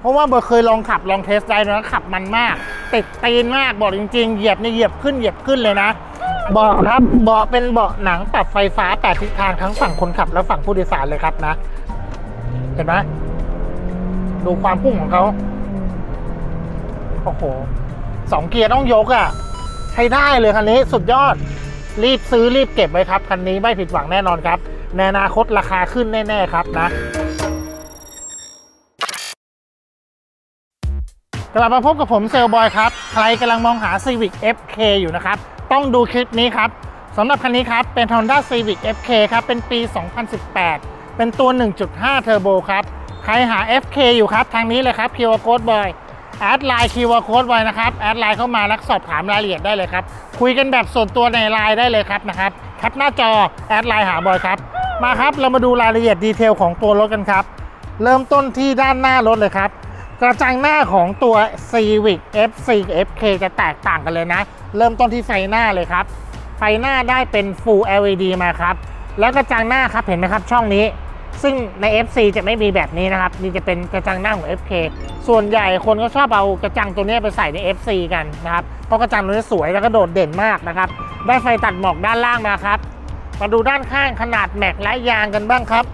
เพราะว่าเบอร์เคยลองขับลองเทสได้แล้วขับมันมาก ติดตีนมากบอกจริง ๆ เหยียบเนี่ยเหยียบขึ้นเหยียบขึ้นเลยนะเบาะครับเบาะเป็นเบาะหนังปรับไฟฟ้าแปดทิศทางทั้งฝั่งคนขับและฝั่งผู้โดยสารเลยครับนะ เห็นไหมดูความพุ่งของเขาโอ้โหสองเกียร์ต้องยกอะ่ะ ใช้ได้เลยคันนี้สุดยอด รีบซื้อรีบเก็บไว้ครับ คันนี้ไม่ผิดหวังแน่นอนครับ ในอนาคตราคาขึ้นแน่ ๆ ครับนะ กลับมาพบกับผมเซลบอยครับ ใครกำลังมองหา Civic FK อยู่นะครับ ต้องดูคลิปนี้ครับสำหรับคันนี้ครับ เป็น Honda Civic FK ครับ เป็นปี 2018 เป็นตัว 1.5 Turbo ครับ ใครหา FK อยู่ครับ ทางนี้เลยครับ QR Code Boy แอดไลน์ QR Code Boy นะครับ แอดไลน์เข้ามาแล้วสอบถามรายละเอียดได้เลยครับ คุยกันแบบส่วนตัวในไลน์ได้เลยครับนะครับแคปหน้าจอแอดไลน์หาบอยครับ มาครับ เรามาดูรายละเอียดดีเทลของตัวรถกันครับ เริ่มต้นที่ด้านหน้ารถเลยครับ กระจังหน้าของตัว Civic FC กับ FK จะแตกต่างกันเลยนะ เริ่มต้นที่ไฟหน้าเลยครับ ไฟหน้าได้เป็น Full LED มาครับ แล้วกระจังหน้าครับเห็นไหมครับ ช่องนี้ ซึ่งใน FC จะไม่มีแบบนี้นะครับ นี่จะเป็นกระจังหน้าของ FK ส่วนใหญ่คนก็ชอบเอากระจังตัวนี้ไปใส่ใน FC กันนะครับ เพราะกระจังตัวนี้สวยแล้วก็โดดเด่นมากนะครับ ได้ไฟตัดหมอกด้านล่างมาครับ มาดูด้านข้างขนาดแม็กและยางกันบ้างครับ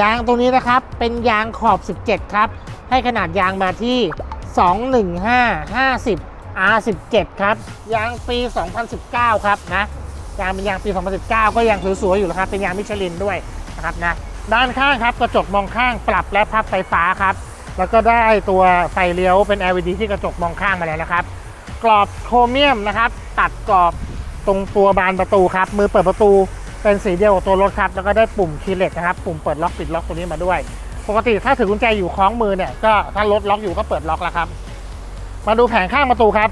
ยางตรงนี้นะครับเป็นยางขอบ 17 ครับ ให้ขนาดยางมาที่ 215 50 R17 ครับ ยางปี 2019 ครับนะ ยางเป็นยางปี 2019 ก็ยังสวยๆอยู่แล้วครับ เป็นยางมิชลินด้วยนะครับนะ ด้านข้างครับกระจกมองข้างปรับและพับไฟฟ้าครับ แล้วก็ได้ตัวไฟเลี้ยวเป็น LED ที่กระจกมองข้างมาแล้วนะครับ กรอบโครเมียมนะครับ ตัดกรอบตรงตัวบานประตูครับ มือเปิดประตูเป็นสีเดียวกับตัวรถครับ แล้วก็ได้ปุ่มคีย์เลสนะครับ ปุ่มเปิดล็อกปิดล็อกตัวนี้มาด้วย ปกติถ้าถือกุญแจอยู่คล้องมือเนี่ยก็ถ้ารถล็อกอยู่ก็เปิดล็อกแล้วครับ มาดูแผงข้างประตูครับ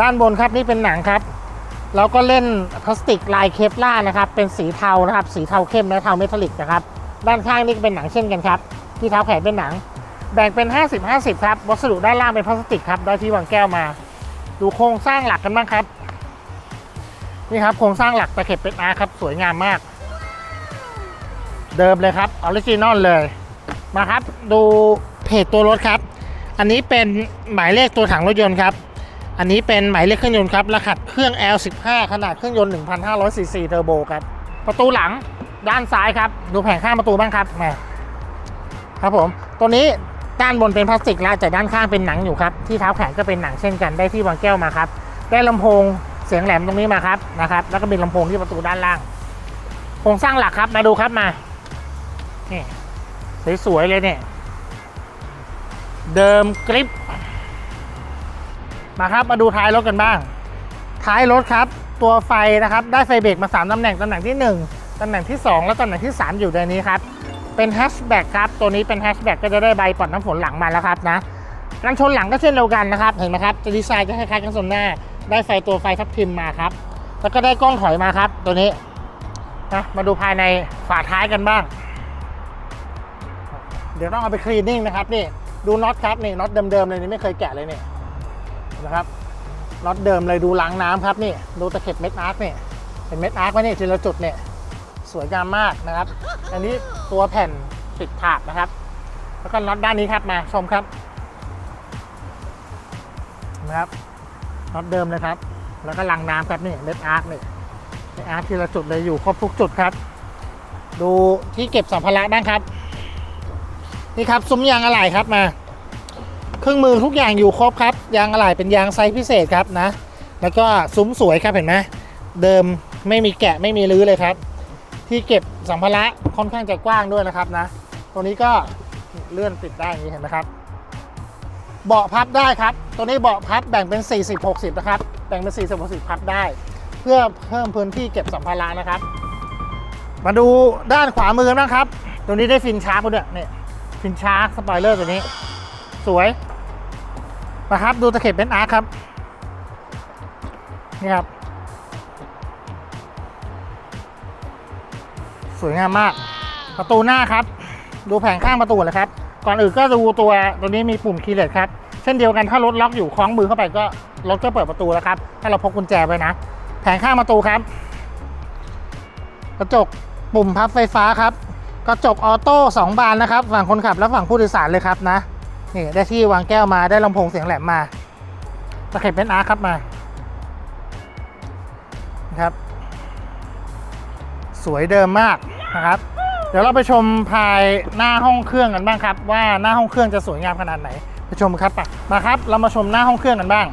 ด้านบนครับนี่เป็นหนังครับแล้วก็เล่นพลาสติกลายเคปล่าร์นะครับเป็นสีเทานะครับสีเทาเข้มและเทาเมทัลลิกนะครับด้านข้างนี่เป็นหนังเช่นกันครับ ที่เท้าแขนเป็นหนัง แบ่งเป็น 50-50 ครับ วัสดุด้านล่างเป็นพลาสติกครับได้ที่วางแก้วมา ดูโครงสร้างหลักกันบ้างครับ นี่ครับโครงสร้างหลักตะเข็บเป็นอาร์ครับ สวยงามมาก เดิมเลยครับออริจินอลเลย มาครับดูเพจตัวรถครับ อันนี้เป็นหมายเลขตัวถังรถยนต์ครับ อันนี้เป็นหมายเลขเครื่องยนต์ครับ รหัสเครื่อง L15 ขนาดเครื่องยนต์ 1,500ซีซีเทอร์โบครับ ประตูหลังด้านซ้ายครับ ดูแผงข้างประตูบ้างครับแหมครับผม ตัวนี้ด้านบนเป็นพลาสติกแล้วแต่ด้านข้างเป็นหนังอยู่ครับ ที่เท้าแขนก็เป็นหนังเช่นกันได้ที่วางแก้วมาครับ ได้ลำโพงเสียงแหลมตรงนี้มาครับนะครับ แล้วก็มีลำโพงที่ประตูด้านล่างโครงสร้างหลักครับมาดูครับมา นี่สวยๆเลยเนี่ย เดิมกริปมาครับมาดูท้ายรถกันบ้าง ท้ายรถครับ ตัวไฟนะครับ ได้ไฟเบรกมา3ตำแหน่งตำแหน่งที่ 1ตำแหน่งที่ 2 และตำแหน่งที่ 3 อยู่ในนี้ครับ เป็นแฮชแบ็กครับ ตัวนี้เป็นแฮชแบ็กก็จะได้ใบปัดน้ำฝนหลังมาแล้วครับนะกันชนหลังก็เช่นเดียวกันนะครับ เห็นไหมครับ จะดีไซน์จะคล้ายๆกันชนหน้า ได้ไฟตัวไฟทับทิมมาครับ แล้วก็ได้กล้องถอยมาครับ ตัวนี้นะมาดูภายในฝาท้ายกันบ้าง เดี๋ยวต้องเอาไปคลีนนิ่งนะครับนี่ดูน็อตครับนี่น็อตเดิมๆเลยนี่ไม่เคยแกะเลยนี่นะครับน็อตเดิมเลยดูล้างน้ำครับนี่ดูตะเข็บเม็ดอาร์คนี่เห็นเม็ดอาร์คไหมนี่ทีละจุดเนี่ยสวยงามมากนะครับ อันนี้ตัวแผ่นปิดถาดนะครับ แล้วก็น็อตด้านนี้ครับมาชมครับนะครับน็อตเดิมเลยครับ แล้วก็ลังน้ำครับนี่เม็ดอาร์คนี่เม็ดอาร์คทีละจุดเลยอยู่ครบทุกจุดครับ ดูที่เก็บสัมภาระบ้างครับ นี่ครับซุ้มยางอะไหล่ครับมา เครื่องมือทุกอย่างอยู่ครบครับ ยางอะไหล่เป็นยางไซส์พิเศษครับนะ แล้วก็ซุ้มสวยครับเห็นไหมเดิมไม่มีแกะไม่มีรื้อเลยครับ ที่เก็บสัมภาระค่อนข้างจะกว้างด้วยนะครับนะ ตัวนี้ก็เลื่อนปิดได้อย่างนี้เห็นไหมครับ เบาะพับได้ครับ ตัวนี้เบาะพับแบ่งเป็น 40-60 นะครับ แบ่งเป็น 40-60 พับได้ เพื่อเพิ่มพื้นที่เก็บสัมภาระนะครับ มาดูด้านขวามือนะครับ ตัวนี้ได้ฟินชาร์กมาด้วยเนี่ยินชาร์กสปอยเลอร์ตัวนี้ สวยนะครับดูตะเข็บเป็นอาร์คครับ นี่ครับ สวยงามมาก ประตูหน้าครับ ดูแผงข้างประตูเลยครับ ก่อนอื่นก็ดูตัวตัวนี้มีปุ่มคีย์เลสครับ เช่นเดียวกันถ้ารถล็อกอยู่คล้องมือเข้าไปก็รถก็เปิดประตูแล้วครับถ้าเราพกกุญแจไว้นะ แผงข้างประตูครับ กระจกปุ่มพับไฟฟ้าครับ กระจกออโต้สองบานนะครับ ฝั่งคนขับและฝั่งผู้โดยสารเลยครับนะ นี่ได้ที่วางแก้วมาได้ลำโพงเสียงแหลมมาตะเข็บเป็นอาร์ครับมาครับ สวยเดิมมากนะครับ เดี๋ยวเราไปชมภายหน้าห้องเครื่องกันบ้างครับ ว่าหน้าห้องเครื่องจะสวยงามขนาดไหนไปชมครับไปมาครับ เรามาชมหน้าห้องเครื่องกันบ้าง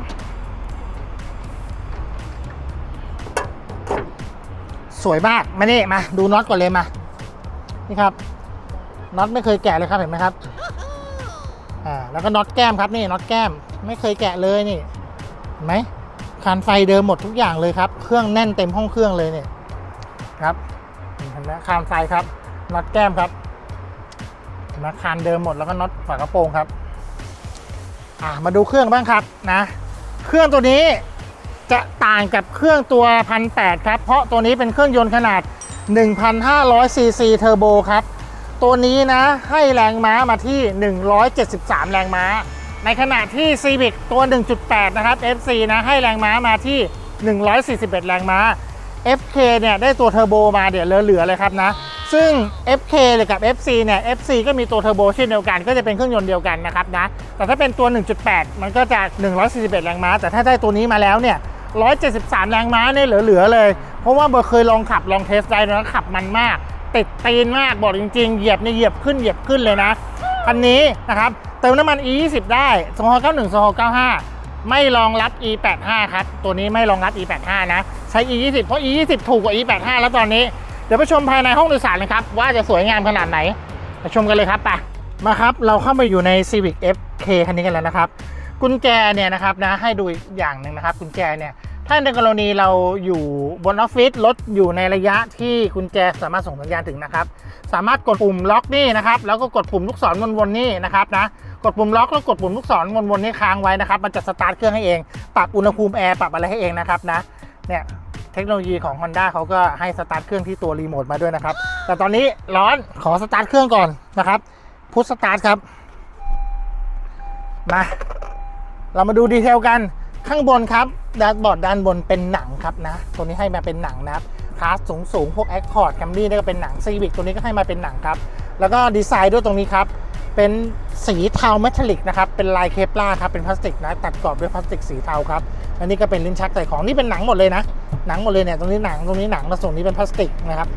สวยมากมานี่มาดูน็อตก่อนเลยมา นี่ครับน็อตไม่เคยแกะเลยครับเห็นไหมครับอ่าแล้วก็น็อตแก้มครับนี่น็อตแก้มไม่เคยแกะเลยนี่เห็นไหมคานไฟเดิมหมดทุกอย่างเลยครับ เครื่องแน่นเต็มห้องเครื่องเลยเนี่ยครับเห็นไหมคานไฟครับน็อตแก้มครับเห็นไหมคานเดิมหมดแล้วก็น็อตฝากระโปรงครับอ่ามาดูเครื่องบ้างครับนะ เครื่องตัวนี้จะต่างกับเครื่องตัวพันแครับ เพราะตัวนี้เป็นเครื่องยนต์ขนาด 1,500ซีซีเทอร์โบครับ ตัวนี้นะให้แรงม้ามาที่ 173 แรงม้า ในขณะที่ Civic ตัว 1.8 นะครับ FC นะให้แรงม้ามาที่ 141 แรงม้า FK เนี่ยได้ตัวเทอร์โบมาเดี๋ยวเหลือๆเลยครับนะ ซึ่ง FK เลยกับ FC เนี่ย FC ก็มีตัวเทอร์โบเช่นเดียวกัน ก็จะเป็นเครื่องยนต์เดียวกันนะครับนะ แต่ถ้าเป็นตัว 1.8 มันก็จะ 141 แรงม้า แต่ถ้าได้ตัวนี้มาแล้วเนี่ย 173 แรงม้าเนี่ยเหลือๆเลย เพราะว่าเบอร์เคยลองขับลองเทสได้นขับมันมาก ติดตีนมากบอกจริง ๆ เหยียบเนี่ยเหยียบขึ้นเหยียบขึ้นเลยนะคันนี้นะครับเติมน้ำมัน E20 ได้2 6 91 2 6 95ไม่รองรับ E85 ครับตัวนี้ไม่รองรับ E85 นะใช้ E20 เพราะ E20 ถูกกว่า E85 แล้วตอนนี้เดี๋ยวไปชมภายในห้องโดยสารเลยครับว่าจะสวยงามขนาดไหนไปชมกันเลยครับไปมาครับเราเข้ามาอยู่ใน Civic FK คันนี้กันแล้วนะครับกุญแจเนี่ยนะครับนะให้ดูอีกอย่างหนึ่งนะครับกุญแจเนี่ย ถ้าในกรณีเราอยู่บนออฟฟิศรถอยู่ในระยะที่กุญแจสามารถส่งสัญญาณถึงนะครับ สามารถกดปุ่มล็อกนี่นะครับ แล้วก็กดปุ่มลูกศรวนๆนี่นะครับนะ กดปุ่มล็อกแล้วกดปุ่มลูกศรวนๆนี่ค้างไว้นะครับ มันจะสตาร์ทเครื่องให้เอง ปรับอุณหภูมิแอร์ปรับอะไรให้เองนะครับนะ เนี่ยเทคโนโลยีของ Honda เขาก็ให้สตาร์ทเครื่องที่ตัวรีโมทมาด้วยนะครับ แต่ตอนนี้ร้อนขอสตาร์ทเครื่องก่อนนะครับ พุทสตาร์ทครับ มา เรามาดูดีเทลกัน ข้างบนครับแดชบอร์ดด้านบนเป็นหนังครับนะ ตัวนี้ให้มาเป็นหนังนะครับคลาสสูงสูงๆพวก Accord Camry นี่ก็เป็นหนัง Civic ตัวนี้ก็ให้มาเป็นหนังครับ แล้วก็ดีไซน์ด้วยตรงนี้ครับ เป็นสีเทาเมทัลลิกนะครับ เป็นลายเคปลาครับ เป็นพลาสติกนะ ตัดกรอบด้วยพลาสติกสีเทาครับ อันนี้ก็เป็นลิ้นชักใส่ของ นี่เป็นหนังหมดเลยนะ หนังหมดเลยเนี่ย ตรงนี้หนัง ตรงนี้หนังแล้วส่วนนี้เป็นพลาสติกนะครับ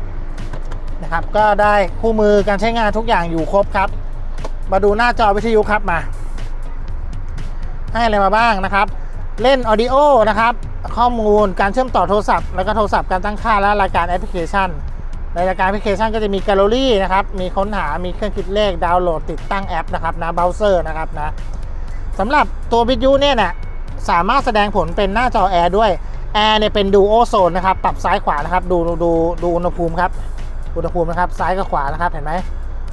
นะครับ ก็ได้คู่มือการใช้งานทุกอย่างอยู่ครบครับ มาดูหน้าจอวิทยุครับมา ให้อะไรมาบ้างนะครับ เล่นออดิโอนะครับ ข้อมูลการเชื่อมต่อโทรศัพท์ แล้วก็โทรศัพท์การตั้งค่าและรายการแอปพลิเคชัน ในรายการแอปพลิเคชันก็จะมีแกลเลอรี่นะครับ มีค้นหา มีเครื่องคิดเลข ดาวน์โหลดติดตั้งแอปนะครับนะเบราว์เซอร์นะครับนะสำหรับตัววิทยุเนี่ยนะสามารถแสดงผลเป็นหน้าจอแอร์ด้วยแอร์เนี่ยเป็นดูโอโซนนะครับ ปรับซ้ายขวานะครับ ดูดูดูอุณหภูมิครับ อุณหภูมินะครับ ซ้ายกับขวานะครับ เห็นไหม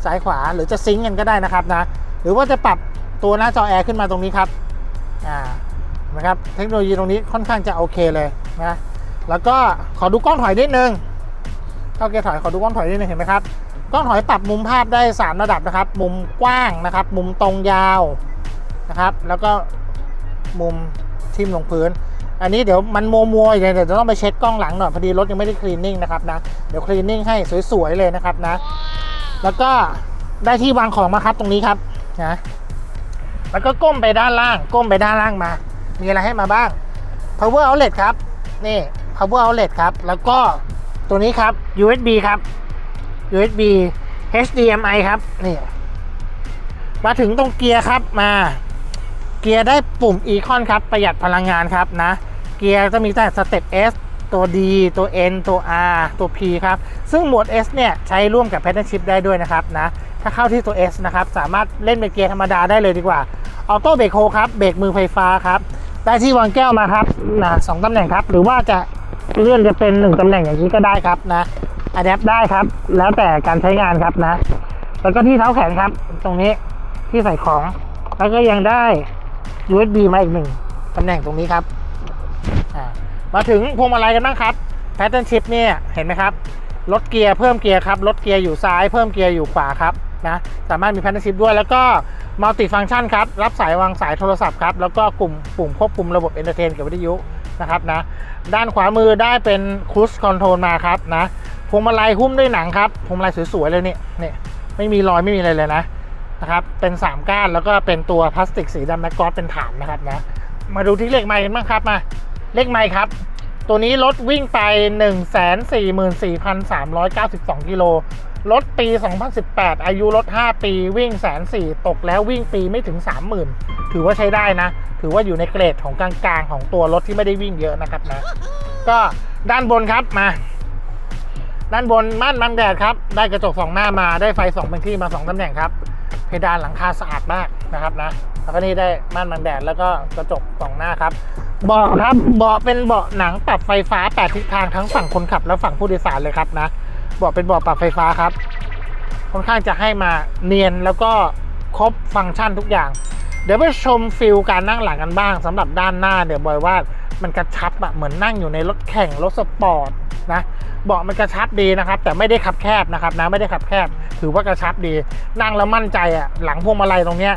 ซ้ายขวา หรือจะซิงกันก็ได้นะครับนะ หรือว่าจะปรับตัวหน้าจอแอร์ขึ้นมาตรงนี้ครับ อ่า นะครับ เทคโนโลยีตรงนี้ค่อนข้างจะโอเคเลยนะ แล้วก็ขอดูกล้องถอยนิดนึงเข้าเกียร์ถอยขอดูกล้องถอยนิดนึงเห็นไหมครับ กล้องถอยปรับมุมภาพได้ 3 ระดับนะครับ มุมกว้างนะครับ มุมตรงยาวนะครับ แล้วก็มุมทิ่มลงพื้น อันนี้เดี๋ยวมันมัวมัวๆอยู่เลยเดี๋ยวจะต้องไปเช็ดกล้องหลังหน่อยพอดีรถยังไม่ได้คลีนนิ่งนะครับนะ เดี๋ยวคลีนนิ่งให้สวยๆเลยนะครับนะ แล้วก็ได้ที่วางของมาครับตรงนี้ครับนะแล้วก็ก้มไปด้านล่าง ก้มไปด้านล่างมา มีอะไรให้มาบ้าง power outlet ครับ นี่ power outlet ครับ แล้วก็ตัวนี้ครับ USB ครับ USB HDMI ครับ นี่ มาถึงตรงเกียร์ครับ มา เกียร์ได้ปุ่ม Econ ครับ ประหยัดพลังงานครับนะ เกียร์จะมีแต่สเต็ป S ตัว D ตัว N ตัว R ตัว P ครับ ซึ่งโหมด S เนี่ย ใช้ร่วมกับ Pattern Shift ได้ด้วยนะครับนะ ถ้าเข้าที่ตัว S นะครับ สามารถเล่นเป็นเกียร์ธรรมดาได้เลยดีกว่า ออโต้เบรกโฮครับ เบรกมือไฟฟ้าครับ ได้ที่วางแก้วมาครับนะสองตำแหน่งครับ หรือว่าจะเลื่อนจะเป็นหนึ่งตำแหน่งอย่างนี้ก็ได้ครับนะอะแดปได้ครับ แล้วแต่การใช้งานครับนะ แล้วก็ที่เท้าแขนครับ ตรงนี้ที่ใส่ของ แล้วก็ยังได้ USB มาอีกหนึ่งตำแหน่งตรงนี้ครับมาถึงพวงมาลัยกันบ้างครับ Pattern Shift เนี่ยเห็นไหมครับลดเกียร์เพิ่มเกียร์ครับลดเกียร์อยู่ซ้ายเพิ่มเกียร์อยู่ขวาครับ นะ สามารถมี Pattern Shift ด้วยแล้วก็ Multi Function ครับ รับสายวางสายโทรศัพท์ครับ แล้วก็กลุ่มปุ่มควบคุมระบบ Entertain กับวิทยุนะครับนะ ด้านขวามือได้เป็น Cruise Control มาครับนะพวงมาลัยหุ้มด้วยหนังครับพวงมาลัยสวยๆเลยเนี่ยเนี่ยไม่มีรอยไม่มีอะไรเลยนะนะครับ เป็น 3 ก้านแล้วก็เป็นตัวพลาสติกสีดำแมกกอสเป็นฐานนะครับนะ มาดูที่เลขไมล์กันบ้างครับมา เลขไมล์ครับ ตัวนี้รถวิ่งไป 144,392กิโล รถปี 2018 อายุรถ 5 ปีวิ่งแสนสี่ตกแล้ววิ่งปีไม่ถึง 30,000 ถือว่าใช้ได้นะ ถือว่าอยู่ในเกรดของกลางๆ ของตัวรถที่ไม่ได้วิ่งเยอะนะครับนะ ก็ด้านบนครับมา ด้านบนม่านบังแดดครับ ได้กระจกสองหน้ามาได้ไฟสองเป็นที่มาสองตำแหน่งครับ เพดานหลังคาสะอาดมากนะครับนะ แล้วก็นี่ได้ม่านบังแดดแล้วก็กระจกสองหน้าครับเบาะครับเบาะเป็นเบาะหนังปรับไฟฟ้าแปดทิศทางทั้งฝั่งคนขับและฝั่งผู้โดยสารเลยครับนะ บาะเป็นเบาะปรับไฟฟ้าครับ ค่อนข้างจะให้มาเนียนแล้วก็ครบฟังก์ชันทุกอย่าง เดี๋ยวไปชมฟิลการนั่งหลังกันบ้างสำหรับด้านหน้าเดี๋ยวบอยว่ามันกระชับอะเหมือนนั่งอยู่ในรถแข่งรถสปอร์ตนะเบาะมันกระชับดีนะครับ แต่ไม่ได้ขับแคบนะครับนะไม่ได้ขับแคบ ถือว่ากระชับดี นั่งแล้วมั่นใจอะหลังพวงมาลัยตรงเนี้ย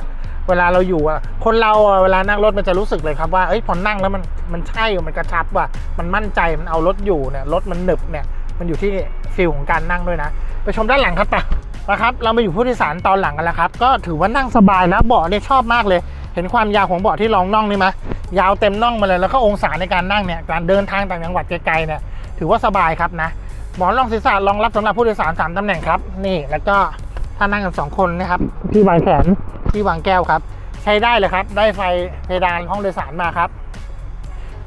เวลาเราอยู่อะคนเราอะเวลานั่งรถมันจะรู้สึกเลยครับว่าเอ้ยพอนั่งแล้วมันมันใช่อะมันกระชับว่ะมันมั่นใจมันเอารถอยู่เนี่ยรถมันหนึบเนี่ย มันอยู่ที่ฟิลของการนั่งด้วยนะ ไปชมด้านหลังครับปะนะครับ เรามาอยู่ผู้โดยสารตอนหลังกันแล้วครับ ก็ถือว่านั่งสบายนะเบาะเนี่ยชอบมากเลย เห็นความยาวของเบาะที่รองน่องนี่ไหมยาวเต็มน่องมาเลยแล้วก็องศาในการนั่งเนี่ยการเดินทางต่างจังหวัดไกลๆเนี่ยถือว่าสบายครับนะหมอนรองศีรษะรองรับสำหรับผู้โดยสารสามตำแหน่งครับ นี่แล้วก็ถ้านั่งกันสองคนนะครับที่วางแขนที่วางแก้วครับ ใช้ได้เลยครับ ได้ไฟเพดานห้องโดยสารมาครับ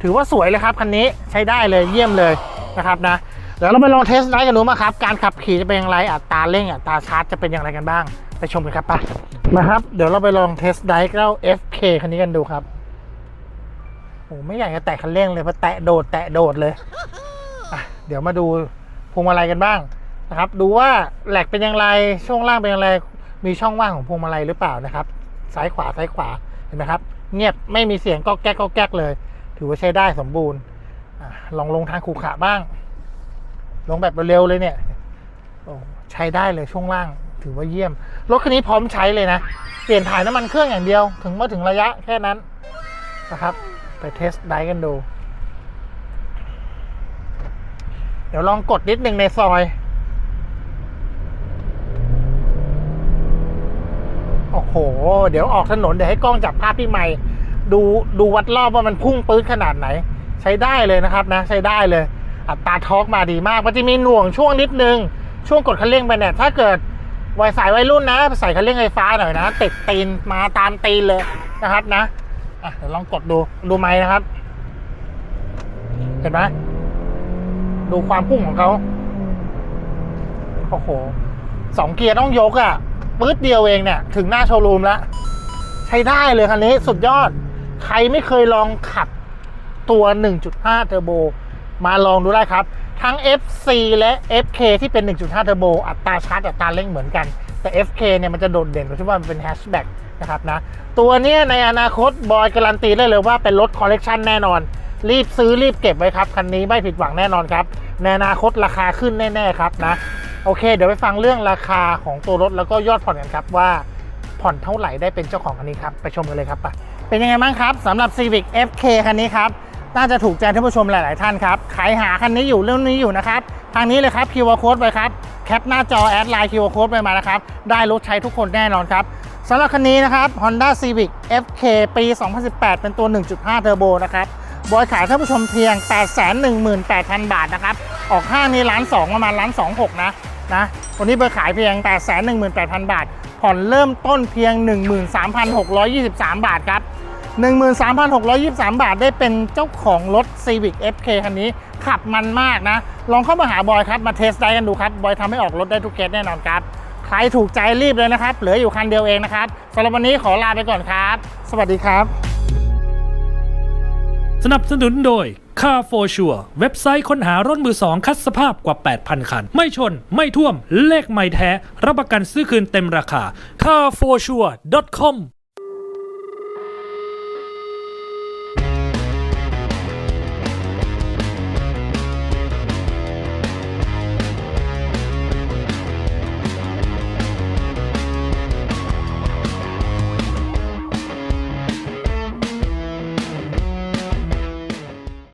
ถือว่าสวยเลยครับคันนี้ใช้ได้เลยเยี่ยมเลยนะครับนะ เดี๋ยวเราไปลองเทสไดร์กันดูมาครับ การขับขี่จะเป็นอย่างไรอัตราเร่งอัตราชาร์จจะเป็นอย่างไรกันบ้าง ไปชมกันครับไปมาครับ เดี๋ยวเราไปลองเทสไดร์เจ้า FK คันนี้กันดูครับโอ้ไม่อยากจะแตะคันเร่งเลยเพราะแตะโดดแตะโดดเลยเดี๋ยวมาดูพวงมาลัยกันบ้างนะครับ ดูว่าแหลกเป็นอย่างไรช่วงล่างเป็นอย่างไร มีช่องว่างของพวงมาลัยหรือเปล่านะครับ ซ้ายขวาซ้ายขวาเห็นไหมครับ เงียบไม่มีเสียงก็แก๊กก็แก๊กเลย ถือว่าใช้ได้สมบูรณ์ลองลงทางขรุขระบ้าง ลงแบบเร็วๆเลยเนี่ยใช้ได้เลยช่วงล่างถือว่าเยี่ยม รถคันนี้พร้อมใช้เลยนะ เปลี่ยนถ่ายน้ำมันเครื่องอย่างเดียว ถึงเมื่อถึงระยะแค่นั้นนะครับ ไปเทสได้กันดู เดี๋ยวลองกดนิดหนึ่งในซอย โอ้โห เดี๋ยวออกถนน เดี๋ยวให้กล้องจับภาพพี่ใหม่ ดูดูวัดรอบว่ามันพุ่งปื๊ดขนาดไหน ใช้ได้เลยนะครับนะ ใช้ได้เลย อัตราทอร์กมาดีมาก มันจะมีหน่วงช่วงนิดนึง ช่วงกดคันเร่งไปเนี่ย ถ้าเกิดวัยสายวัยรุ่นนะ ใส่คันเร่งไฟฟ้าหน่อยนะ ติดตีนมาตามตีนเลยนะครับนะอะเดี๋ยวลองกดดู ดูไหมนะครับ เห็นไหม ดูความพุ่งของเขา โอ้โห สองเกียร์ต้องยกอะ่ะปื๊ดเดียวเองเนี่ย ถึงหน้าโชว์รูมแล้ว ใช้ได้เลยคันนี้สุดยอด ใครไม่เคยลองขับตัว 1.5 เทอร์โบ มาลองดูได้ครับ ทั้ง FC และ FK ที่เป็น 1.5 เทอร์โบ อัตราชาร์จอัตราเร่งเหมือนกัน แต่ FK เนี่ยมันจะโดดเด่นตรงที่ว่ามันเป็นแฮชแบ็กนะครับนะ ตัวนี้ในอนาคตบอยการันตีได้เลยว่าเป็นรถคอลเลกชันแน่นอน รีบซื้อรีบเก็บไว้ครับ คันนี้ไม่ผิดหวังแน่นอนครับ ในอนาคตราคาขึ้นแน่ ๆ ครับนะ โอเค เดี๋ยวไปฟังเรื่องราคาของตัวรถแล้วก็ยอดผ่อนกันครับว่าผ่อนเท่าไหร่ได้เป็นเจ้าของคันนี้ครับ ไปชมกันเลยครับไปเป็นยังไงบ้างครับสำหรับ Civic FK คันนี้ครับ น่าจะถูกใจท่านผู้ชมหลาย ๆ ท่านครับขายหาคันนี้อยู่เรื่องนี้อยู่นะครับ ทางนี้เลยครับ QR Code ไปครับแคปหน้าจอแอดไลน์ QR Code ไปมานะครับ ได้รถใช้ทุกคนแน่นอนครับสำหรับคันนี้นะครับ Honda Civic FK ปี 2018 เป็นตัว 1.5 เทอร์โบนะครับบอยขายท่านผู้ชมเพียง 818,000 บาทนะครับ ออกห้างนี้ล้านสองประมาณล้านสองหกนะนะวันนี้เบอร์ขายเพียง 818,000 บาท ผ่อนเริ่มต้นเพียง 13,623 บาทครับ 13,623 บาทได้เป็นเจ้าของรถ Civic FK คันนี้ ขับมันมากนะ ลองเข้ามาหาบอยครับ มาเทสได้กันดูครับ บอยทำให้ออกรถได้ทุกเคสแน่นอนครับ ใครถูกใจรีบเลยนะครับ เหลืออยู่คันเดียวเองนะครับสำหรับวันนี้ขอลาไปก่อนครับ สวัสดีครับ สนับสนุนโดย Car for Sure เว็บไซต์ค้นหารถมือสองคัดสภาพกว่า 8,000 คัน ไม่ชน ไม่ท่วม เลขไม่แท้ รับประกันซื้อคืนเต็มราคา carforsure.com